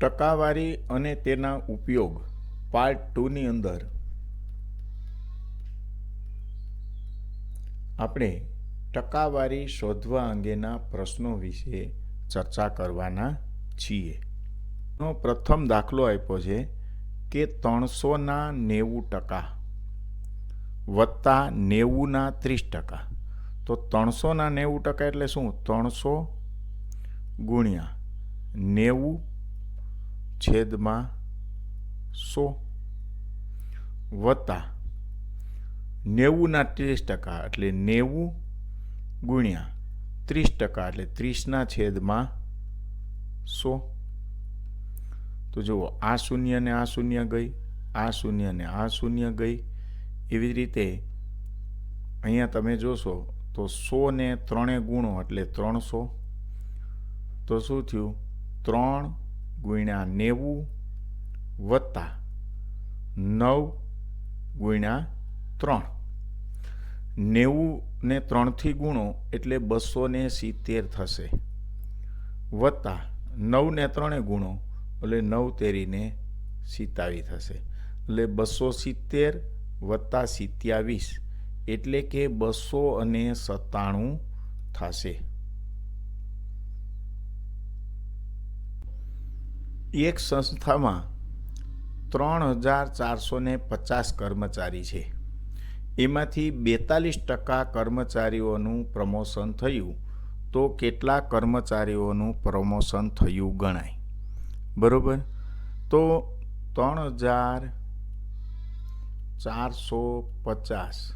ટકાવારી અને તેના ઉપયોગ પાર્ટ ટુની અંદર આપણે ટકાવારી શોધવા અંગેના પ્રશ્નો વિશે ચર્ચા કરવાના છીએ. નો પ્રથમ દાખલો આપ્યો છે કે ત્રણસોના નેવું ટકા વત્તા નેવુંના ત્રીસ ટકા. તો ત્રણસોના નેવું ટકા એટલે શું? ત્રણસો ગુણ્યા નેવું છેદમાં સો. વત્તા નેવુંના ત્રીસ ટકા એટલે નેવું ગુણ્યા ત્રીસ ટકા એટલે ત્રીસના છેદમાં સો. તો જુઓ, આ શૂન્ય ને આ શૂન્ય ગઈ, આ શૂન્ય ને આ શૂન્ય ગઈ. એવી રીતે અહીંયા તમે જોશો તો સો ને ત્રણે ગુણો એટલે ત્રણસો. તો શું થયું? ત્રણ ગુણ્યા નેવું વત્તા નવ ગુણ્યા ત્રણ. નેવું ને ત્રણથી ગુણો એટલે બસો ને સિત્તેર થશે. વત્તા નવ ને ત્રણે ગુણો એટલે નવ તેરીને સિત્તાવી થશે. એટલે બસો સિત્તેર વત્તા સિત્યાવીસ એટલે કે બસો અને સત્તાણું થશે. એક સંસ્થામાં ત્રણ હજાર ચારસો પચાસ કર્મચારી છે. એમાંથી બેતાલીસ ટકા કર્મચારીઓનું પ્રમોશન થયું તો કેટલા કર્મચારીઓનું પ્રમોશન થયું ગણાય? બરાબર? તો ત્રણ હજાર ચારસો પચાસ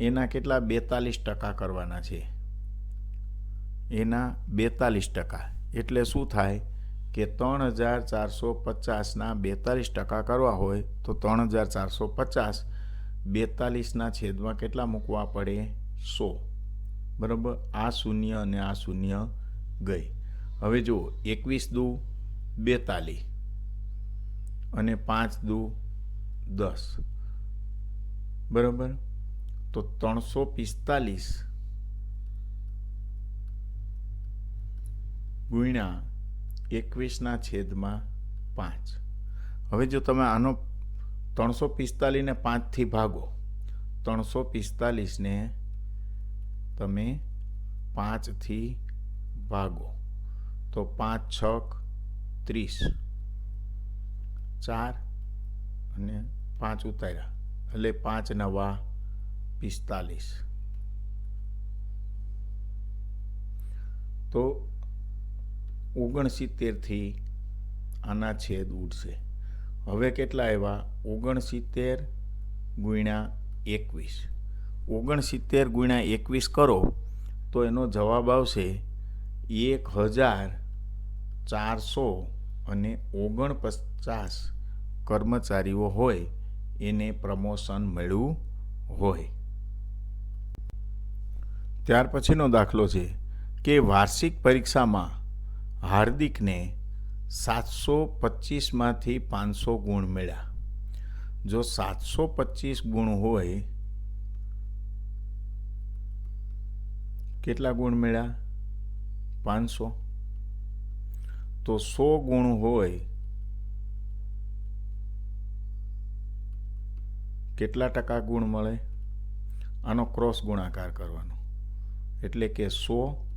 એના કેટલા બેતાલીસ ટકા કરવાના છે? એના બેતાલીસ ટકા. એટલે શું થાય? કે ત્રણ હજાર ચારસો પચાસના બેતાલીસ ટકા કરવા હોય, તો ત્રણ હજાર ચારસો પચાસ બેતાલીસના છેદમાં કેટલા મૂકવા પડે? સો. બરાબર? આ શૂન્ય અને આ શૂન્ય ગઈ. હવે જુઓ, એકવીસ દુ બેતાલીસ અને પાંચ દુ દસ. બરાબર? તો ત્રણસો પિસ્તાલીસ ગુણ્યા એકવીસના છેદમાં પાંચ. હવે જો તમે આનો ત્રણસો પિસ્તાલીસને પાંચથી ભાગો, ત્રણસો પિસ્તાલીસને તમે પાંચથી ભાગો, તો પાંચ છક ત્રીસ. ચાર અને પાંચ ઉતાર્યા. એટલે પાંચ નવા પિસ્તાલીસ. તો ઓગણસિત્તેરથી આના છેદ ઉડશે. હવે કેટલા આવ્યા? ઓગણસિત્તેર ગુણ્યા એકવીસ. ઓગણસિત્તેર ગુણ્યા એકવીસ કરો, તો એનો જવાબ આવશે એક હજાર ચારસો અને ઓગણપચાસ કર્મચારીઓ હોય, એને પ્રમોશન મળ્યું હોય. ત્યાર પછીનો દાખલો છે કે વાર્ષિક પરીક્ષામાં હાર્દિકને સાતસો પચીસમાંથી પાંચસો ગુણ મળ્યા. જો સાતસો પચીસ ગુણ હોય, કેટલા ગુણ મળ્યા? પાંચસો. તો સો ગુણ હોય, કેટલા ટકા ગુણ મળે? આનો ક્રોસ ગુણાકાર કરવાનો. એટલે કે સો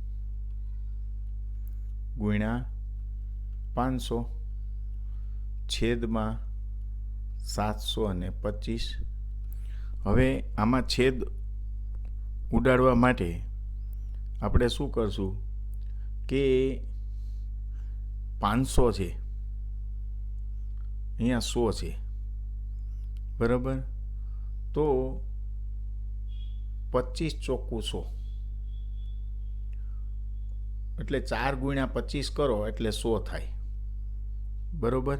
ગુણ્યા પાંચસો છેદમાં સાતસો અને પચીસ. હવે આમાં છેદ ઉડાડવા માટે આપણે શું કરશું કે પાંચસો છે. અહીંયા સો છે. બરાબર? તો પચીસ ચોખ્ખું સો. એટલે ચાર ગુણ્યા પચીસ કરો એટલે સો થાય. બરોબર?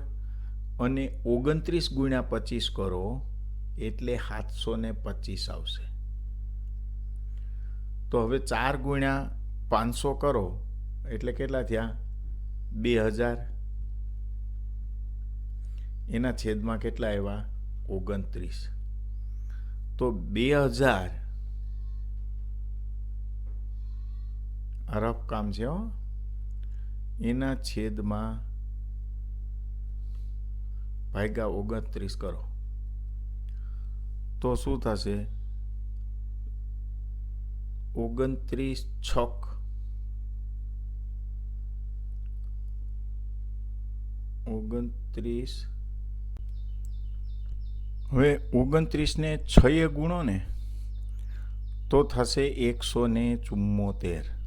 અને ઓગણત્રીસ ગુણ્યા પચીસ કરો એટલે સાતસો ને પચીસ આવશે. તો હવે ચાર ગુણ્યા પાંચસો કરો એટલે કેટલા થયા? બે હજાર. એના છેદમાં કેટલા આવ્યા? ઓગણત્રીસ. તો બે હજાર રફ કામ છે, હો. એના છેદમાં ભાગ્યા ઓગણત્રીસ કરો. તો શું થશે? ઓગણત્રીસ છક ઓગણત્રીસ હવે ઓગણત્રીસને છએ ગુણો ને તો થશે એકસો ને ચુમ્મોતેર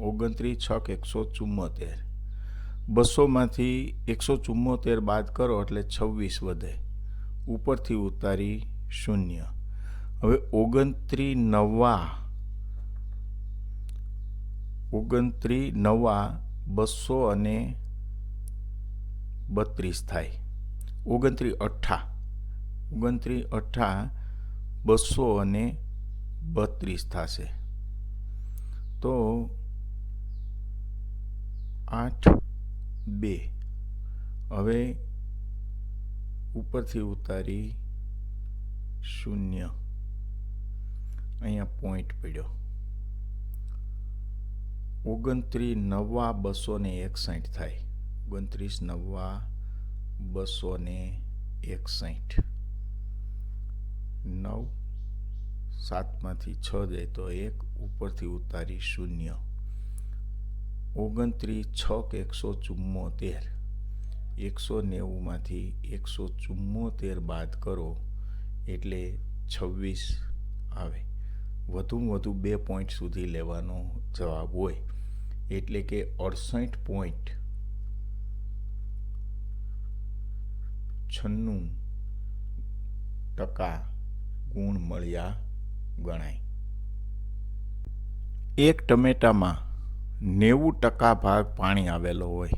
ઓગણત્રીસ છક એકસો ચુમ્મોતેર બસોમાંથી એકસો ચુમ્મોતેર બાદ કરો એટલે છવ્વીસ વધે. ઉપરથી ઉતારી શૂન્ય. હવે ઓગણત્રી નવા. ઓગણત્રી નવા બસો અને બત્રીસ થાય. ઓગણત્રી અઠ્ઠા. ઓગણત્રી અઠ્ઠા બસો અને બત્રીસ થશે. તો આઠ બે. હવે ઉપરથી ઉતારી શૂન્ય. અહીંયા પોઈન્ટ પડ્યો. ઓગણત્રીસ નવા બસો ને એકસાઠ થાય. ઓગણત્રીસ નવા બસો ને એકસાઠ. નવ સાતમાંથી છ જાય તો એક, ઉપરથી ઉતારી શૂન્ય. ઓગણત્રીસ છક એકસો ચુમ્મોતેર એકસો નેવુંમાંથી એકસો ચુમ્મોતેર બાદ કરો એટલે છવ્વીસ આવે. વધુમાં વધુ બે પોઈન્ટ સુધી લેવાનો જવાબ હોય. એટલે કે અડસઠ પોઈન્ટ છન્નું ટકા ગુણ મળ્યા ગણાય. એક ટમેટામાં નેવું ટકા ભાગ પાણી આવેલો હોય.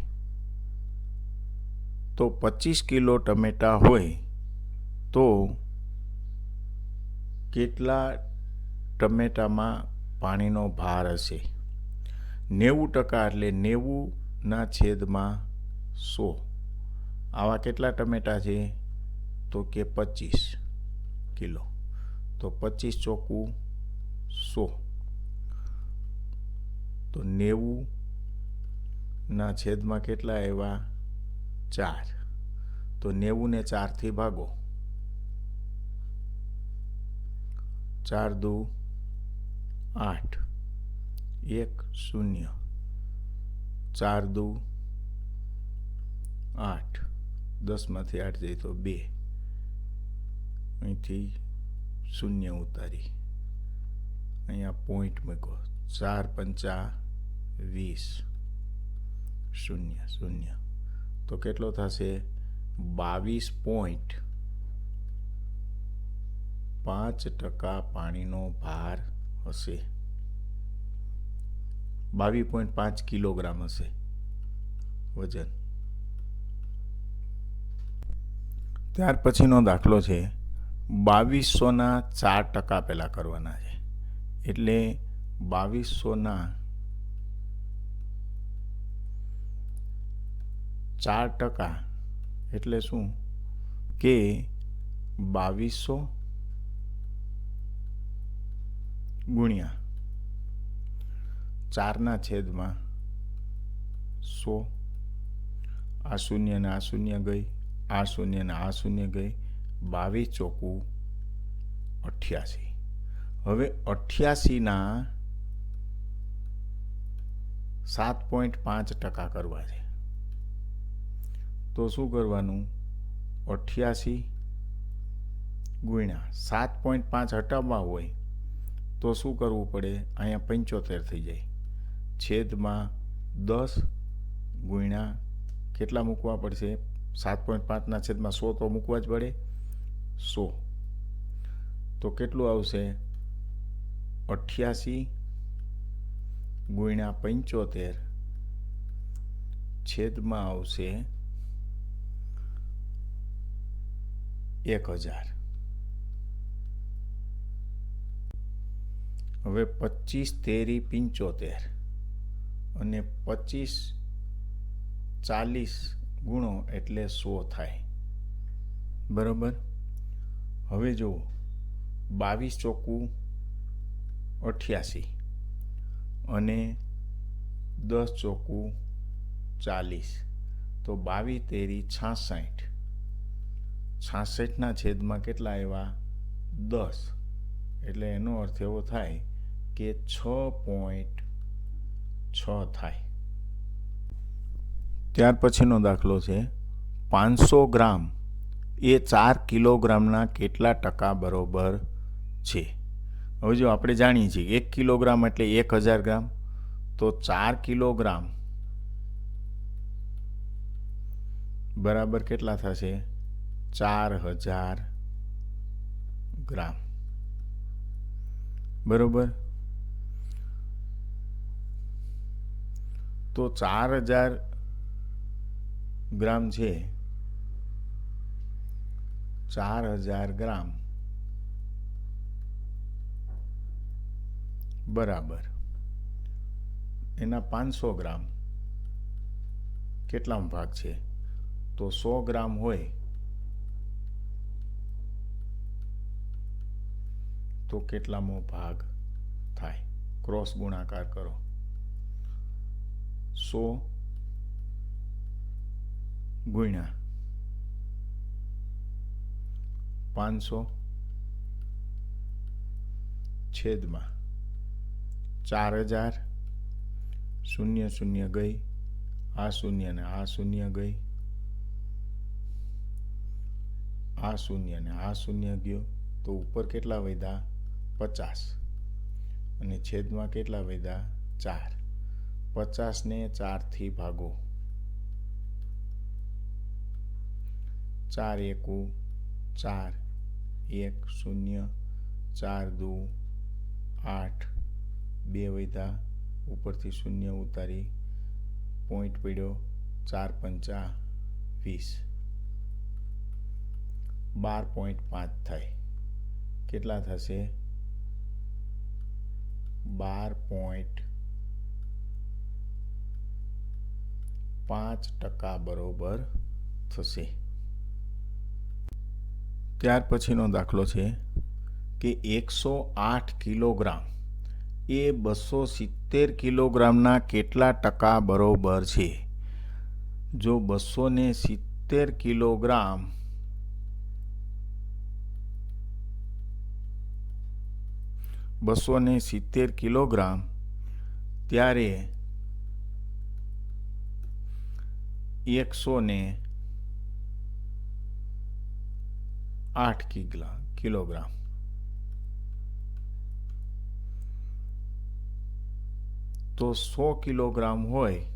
તો પચીસ કિલો ટમેટા હોય તો કેટલા ટમેટામાં પાણીનો ભાર હશે? નેવું ટકા એટલે નેવુંના છેદમાં સો. આવા કેટલા ટમેટા છે? તો કે પચીસ કિલો. તો પચીસ ચોખ્ખું સો. તો નેવુંના છેદમાં કેટલા આવ્યા? ચાર. તો નેવુંને ચારથી ભાગો. ચાર દુ આઠ. એક શૂન્ય. ચાર દુ આઠ. દસમાંથી આઠ જાય તો બે. અહીંથી શૂન્ય ઉતારી. અહીંયા પોઈન્ટ મૂકો ચાર પંચા વીસ. શૂન્ય શૂન્ય. તો કેટલો થશે? બાવીસ પોઈન્ટ પાંચ ટકા પાણીનો ભાર હશે. બાવીસ પોઈન્ટ પાંચ કિલોગ્રામ હશે વજન. ત્યાર પછીનો દાખલો છે. બાવીસોના ચાર ટકા પહેલાં કરવાના છે. એટલે બાવીસોના ચાર ટકા એટલે શું? કે બાવીસો ગુણ્યા ચારના છેદમાં સો. આ શૂન્ય ને આ શૂન્ય ગઈ, આ શૂન્ય ને આ શૂન્ય ગઈ, બાવીસ ચોકું અઠ્યાસી. હવે અઠ્યાસીના સાત પોઈન્ટ પાંચ ટકા કરવા છે. તો શું કરવાનું? અઠ્યાસી ગુણ્યા સાત પોઈન્ટ પાંચ હટાવવા હોય તો શું કરવું પડે? અહીંયા પંચોતેર થઈ જાય. છેદમાં દસ ગુણ્યા કેટલા મૂકવા પડશે? સાત પોઈન્ટ પાંચના છેદમાં સો તો મૂકવા જ પડે. સો. તો કેટલું આવશે? અઠ્યાસી ગુણ્યા પંચોતેર છેદમાં આવશે એક હજાર. હવે પચીસ તેરી પંચોતેર અને પચીસ ચાલીસ ગુણો એટલે સો થાય. બરાબર? હવે જુઓ, બાવીસ ચોખ્ખું અઠ્યાસી. અને દસ ચોકુ ચાલીસ. તો બાવીસ તેરી છાસઠ. છાસઠના છેદમાં કેટલા આવ્યા? દસ. એટલે એનો અર્થ એવો થાય કે છ પોઈન્ટ છ થાય. ત્યાર પછીનો દાખલો છે. પાંચસો ગ્રામ એ ચાર કિલોગ્રામના કેટલા ટકા બરોબર છે? હવે જો આપણે જાણીએ છીએ એક કિલોગ્રામ એટલે એક હજાર ગ્રામ, તો ચાર કિલોગ્રામ બરાબર કેટલા થશે? ચાર હજાર ગ્રામ. બરોબર? તો ચાર હજાર ગ્રામ છે. ચાર હજાર ગ્રામ. બરાબર. એના પાંચસો ગ્રામ કેટલામાં ભાગ છે? તો સો ગ્રામ હોય તો કેટલામો ભાગ થાય? ક્રોસ ગુણાકાર કરો. સો ગુણ્યા પાંચસો છેદમાં ચાર હજાર, શૂન્ય શૂન્ય ગઈ, આ શૂન્ય ને આ શૂન્ય ગઈ, આ શૂન્ય ને આ શૂન્ય ગયો, તો ઉપર કેટલા વધ્યા? પચાસ. અને છેદમાં કેટલા વધ્યા? ચાર. પચાસને ચારથી ભાગો. ચાર એકુ, ચાર, એક શૂન્ય, ચાર દુ, આઠ બે વધ્યા ઉપરથી શૂન્ય ઉતારી પોઈન્ટ પડ્યો ચાર પંચા વીસ. બાર પોઈન્ટ પાંચ થાય. કેટલા થશે? બાર પોઈન્ટ પાંચ ટકા બરોબર થશે. ત્યાર પછીનો દાખલો છે કે એકસો આઠ કિલોગ્રામ એ બસો સિત્તેર કિલોગ્રામના કેટલા ટકા બરોબર છે? જો બસો ને સિત્તેર કિલોગ્રામ બસો ને સિત્તેર કિલોગ્રામ, ત્યારે એકસો ને આઠ કિગ્લા કિલોગ્રામ. તો સો કિલોગ્રામ હોય.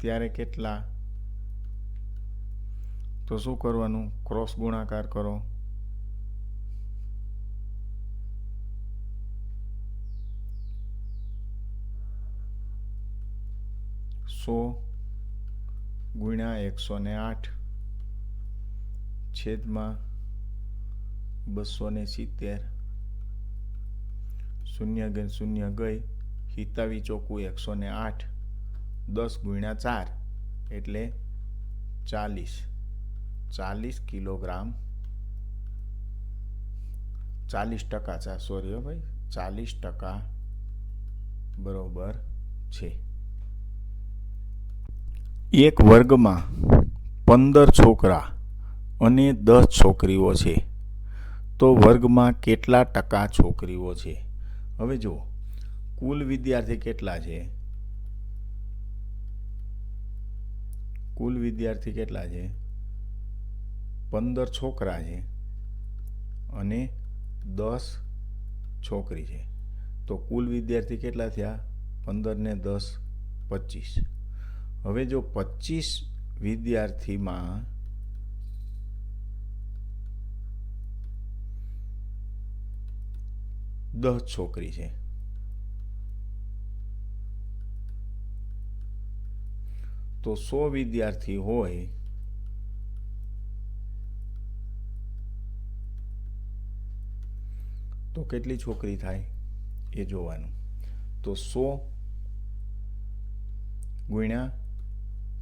ત્યારે કેટલા? તો શું કરવાનું? ક્રોસ ગુણાકાર કરો. સો ગુણ્યા એકસો ને આઠ છેદમાં બસો ને સિત્તેર. શૂન્ય ગઈ શૂન્ય ગઈ. હિતાવી ચોખ્ખું એકસો ને આઠ. દસ ગુણ્યા ચાર એટલે ચાલીસ. ચાલીસ કિલોગ્રામ. ચાલીસ ટકા છે સોરી હો ભાઈ. ચાલીસ ટકા બરોબર છે. એક વર્ગમાં પંદર છોકરા અને દસ છોકરીઓ છે. તો વર્ગમાં કેટલા ટકા છોકરીઓ છે? હવે જુઓ, કુલ વિદ્યાર્થી કેટલા છે? કુલ વિદ્યાર્થી કેટલા છે? પંદર છોકરા છે અને દસ છોકરી છે. તો કુલ વિદ્યાર્થી કેટલા થયા? પંદર ને દસ, પચીસ. હવે જો પચીસ વિદ્યાર્થીમાં દસ છોકરી છે. તો સો વિદ્યાર્થી હોય, તો કેટલી છોકરી થાય એ જોવાનું. તો સો ગુણ્યા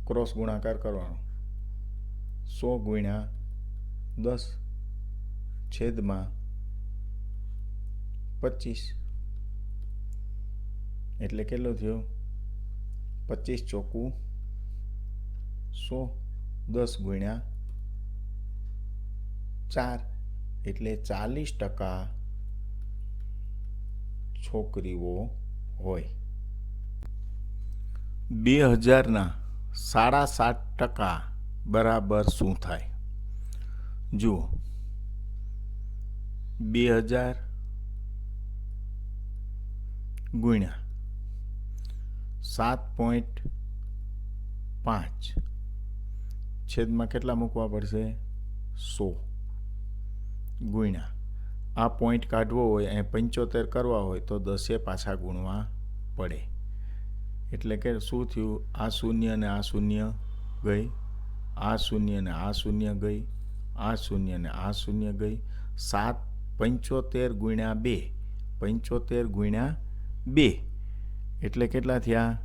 ક્રોસ ગુણાકાર કરવાનો. સો ગુણ્યા દસ છેદમાં પચીસ. એટલે કેટલો થયો? પચીસ ચોકું સો દસ ગુણ્યા ચાર. એટલે ચાલીસ ટકા છોકરીઓ હોય. બે હજારના સાડા સાત ટકા બરાબર શું થાય? જુઓ. બે હજાર ગુણ્યા. સાત પોઈન્ટ પાંચ. છેદમાં કેટલા મૂકવા પડશે? સો. ગુણ્યા. આ પોઈન્ટ કાઢવો હોય અને પંચોતેર કરવા હોય, તો દસે પાછા ગુણવા પડે. એટલે કે શું થયું? આ શૂન્ય ને આ શૂન્ય ગઈ. આ શૂન્ય ને આ શૂન્ય ગઈ. આ શૂન્ય ને આ શૂન્ય ગઈ. સાત પંચોતેર ગુણ્યા બે. પંચોતેર ગુણ્યા બે. એટલે કેટલા થયા?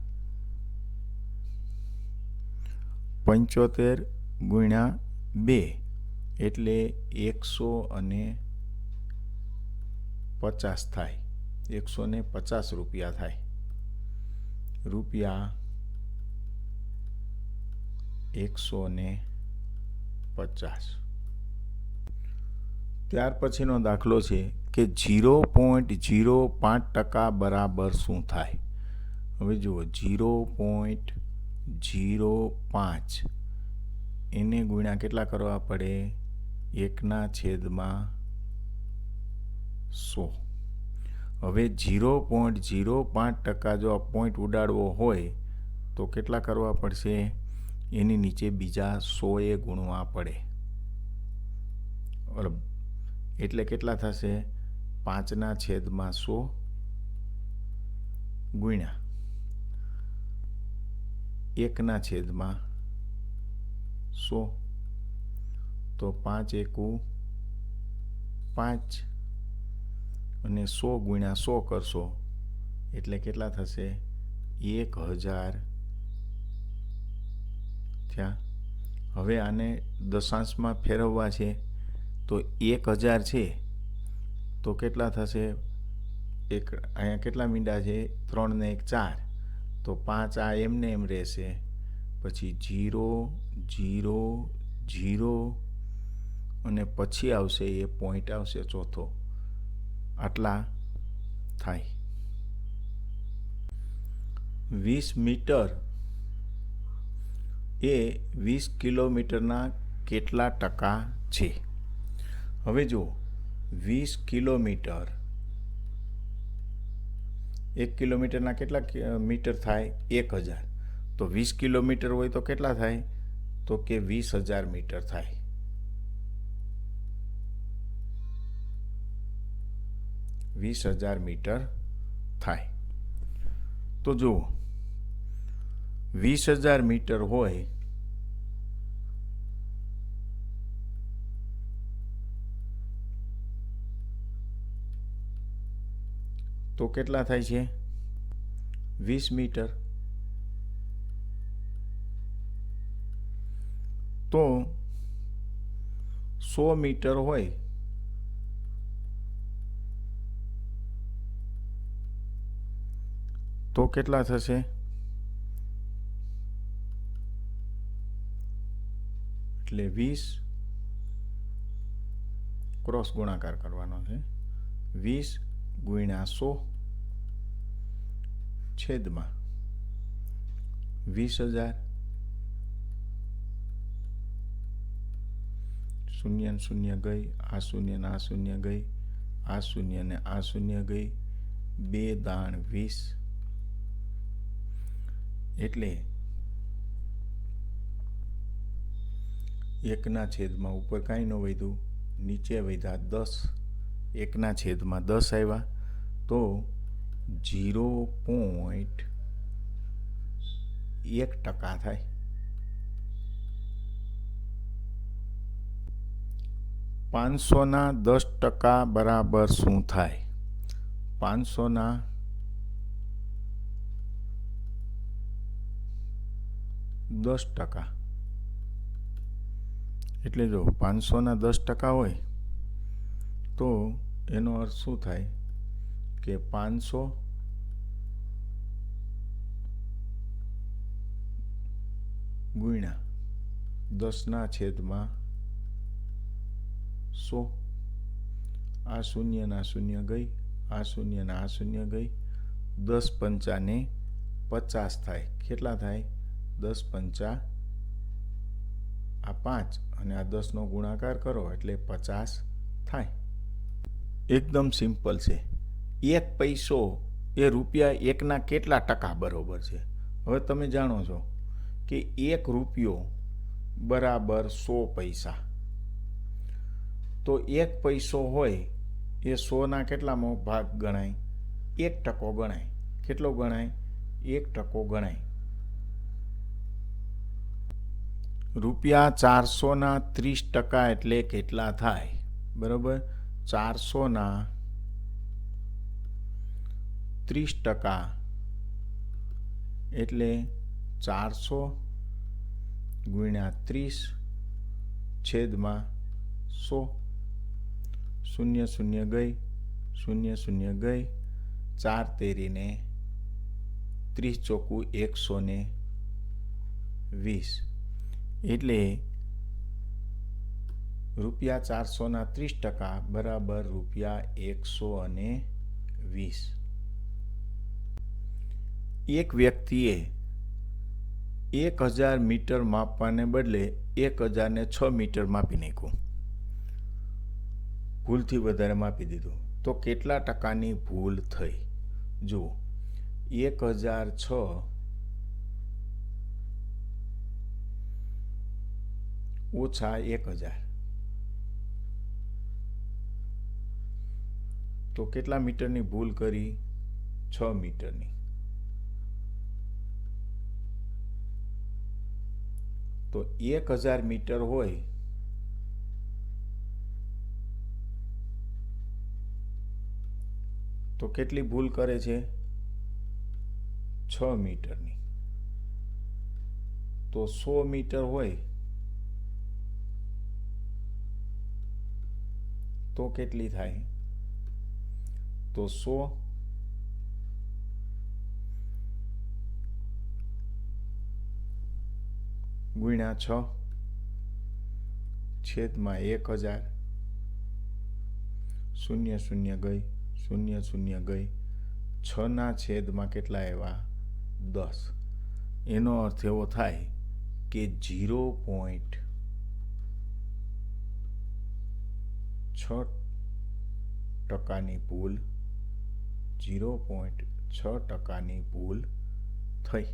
પંચોતેર ગુણ્યા બે. એટલે એકસો અને પચાસ થાય. એકસો ને પચાસ રૂપિયા થાય. રૂપિયા એકસો ને પચાસ. ત્યાર પછીનો દાખલો છે. કે જીરો પોઈન્ટ જીરો પાંચ ટકા બરાબર શું થાય? હવે જુઓ, જીરો પોઈન્ટ જીરો પાંચ એને ગુણ્યા કેટલા કરવા પડે? એકના છેદમાં સો. હવે જીરો પોઈન્ટ જીરો પાંચ ટકા જો આ પોઈન્ટ ઉડાડવો હોય, તો કેટલા કરવા પડશે? એની નીચે બીજા સોએ ગુણવા પડે. એટલે કેટલા થશે? પાંચના છેદમાં સો ગુણ્યા એકના છેદમાં સો. તો પાંચ એકુ પાંચ અને સો ગુણ્યા સો કરશો, એટલે કેટલા થશે? એક હજાર. થયા. હવે આને દશાંશમાં ફેરવવા છે. તો એક હજાર છે. તો કેટલા થશે? એક, અહીંયા કેટલા મીંડા છે? ત્રણ ને એક, ચાર. તો પાંચ આ એમને એમ રહેશે. પછી જીરો જીરો જીરો. અને પછી આવશે એ પોઈન્ટ આવશે ચોથો. આટલા થાય. વીસ મીટર. એ વીસ કિલોમીટરના કેટલા ટકા છે? હવે જુઓ. વીસ કિલોમીટર. એક કિલોમીટરના કેટલા મીટર થાય? એક હજાર. તો વીસ કિલોમીટર હોય તો કેટલા થાય? તો કે વીસ હજાર મીટર થાય. વીસ હજાર મીટર થાય. તો જુઓ. વીસ હજાર મીટર હોય તો કેટલા થાય છે? વીસ મીટર. તો સો મીટર હોય. તો કેટલા થશે? એટલે વીસ ક્રોસ ગુણાકાર કરવાનો છે. વીસ ગુણ્યા સો છેદમાં વીસ હજાર શૂન્ય શૂન્ય ગઈ, આ શૂન્ય ને આ શૂન્ય ગઈ, આ શૂન્ય ને આ શૂન્ય ગઈ, બે દાણ વીસ. એટલે એકના છેદમાં ઉપર કાંઈ ન વધ્યું, નીચે વધ્યા દસ. એકના છેદમાં દસ આવ્યા, તો જીરો પોઈન્ટ એક ટકા થાય. પાંચસોના દસ ટકા બરાબર શું થાય? પાંચસોના દસ ટકા. એટલે જો પાંચસોના દસ ટકા હોય તો એનો અર્થ શું થાય કે પાંચસો ગુણ્યા દસના છેદમાં સો. આ શૂન્યના શૂન્ય ગઈ, આ શૂન્યના આ શૂન્ય ગઈ. દસ પંચાને પચાસ થાય. કેટલા થાય? દસ પંચા આ પાંચ. અને આ દસનો ગુણાકાર કરો એટલે પચાસ થાય. એકદમ સિમ્પલ છે. એક પૈસો એ રૂપિયા એકના કેટલા ટકા બરાબર છે? હવે તમે જાણો છો કે એક રૂપિયો બરાબર સો પૈસા. તો એક પૈસો હોય એ સોના કેટલામાં ભાગ ગણાય? એક ટકો ગણાય. કેટલો ગણાય? એક ટકો ગણાય. રૂપિયા ચારસોના ત્રીસ ટકા એટલે કેટલા થાય? બરોબર? ચારસોના ત્રીસ ટકા એટલે ચારસો ગુણ્યા ત્રીસ છેદમાં સો. શૂન્ય શૂન્ય ગઈ, શૂન્ય શૂન્ય ગઈ, ચાર તેરીને ત્રીસ ચોખ્ખું એકસો વીસ. એટલે રૂપિયા ચારસોના ત્રીસ ટકા બરાબર રૂપિયા એકસો અને વીસ. એક વ્યક્તિએ એક હજાર મીટર માપવાને બદલે એક હજારને છ મીટર માપી નાખ્યું. ભૂલથી વધારે માપી દીધું. તો કેટલા ટકાની ભૂલ થઈ? જુઓ. એક હજાર છ ઓછા એક હજાર. તો કેટલા મીટરની ભૂલ કરી? છ મીટરની. તો એક હજાર મીટર હોય, તો કેટલી ભૂલ કરે છે? છ મીટરની. તો સો મીટર હોય, તો કેટલી થાય? તો સો ગુણ્યા છ. છેદમાં એક હજાર. શૂન્ય શૂન્ય ગઈ, શૂન્ય શૂન્ય ગઈ. છના છેદમાં કેટલા એવા દસ. એનો અર્થ એવો થાય કે જીરો પોઈન્ટ છ ટકાની ભૂલ જીરો પોઈન્ટ છ ટકાની ભૂલ થઈ.